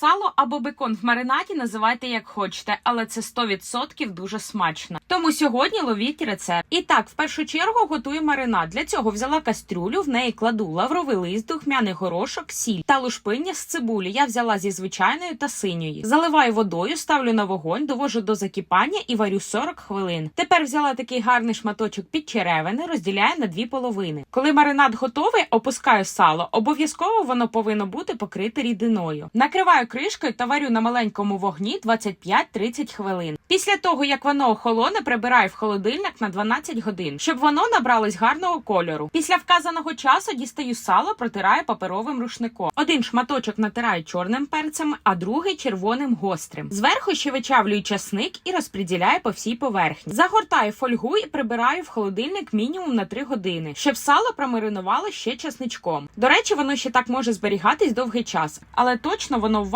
Сало або бекон в маринаді називайте як хочете, але це 100% дуже смачно. Тому сьогодні ловіть рецепт. І так, в першу чергу готую маринад. Для цього взяла кастрюлю, в неї кладу лавровий лист, духмяний горошок, сіль та лушпиння з цибулі. Я взяла зі звичайної та синьої. Заливаю водою, ставлю на вогонь, довожу до закипання і варю 40 хвилин. Тепер взяла такий гарний шматочок під черевини, розділяю на дві половини. Коли маринад готовий, опускаю сало. Обов'язково воно повинно бути покрите рідиною. Накриваю кришкою та варю на маленькому вогні 25-30 хвилин. Після того, як воно охолоне, прибираю в холодильник на 12 годин, щоб воно набралось гарного кольору. Після вказаного часу дістаю сало, протираю паперовим рушником. Один шматочок натираю чорним перцем, а другий червоним гострим. Зверху ще вичавлюю часник і розподіляю по всій поверхні. Загортаю фольгу і прибираю в холодильник мінімум на 3 години, щоб сало промаринувало ще часничком. До речі, воно ще так може зберігатись довгий час, але точно воно у вас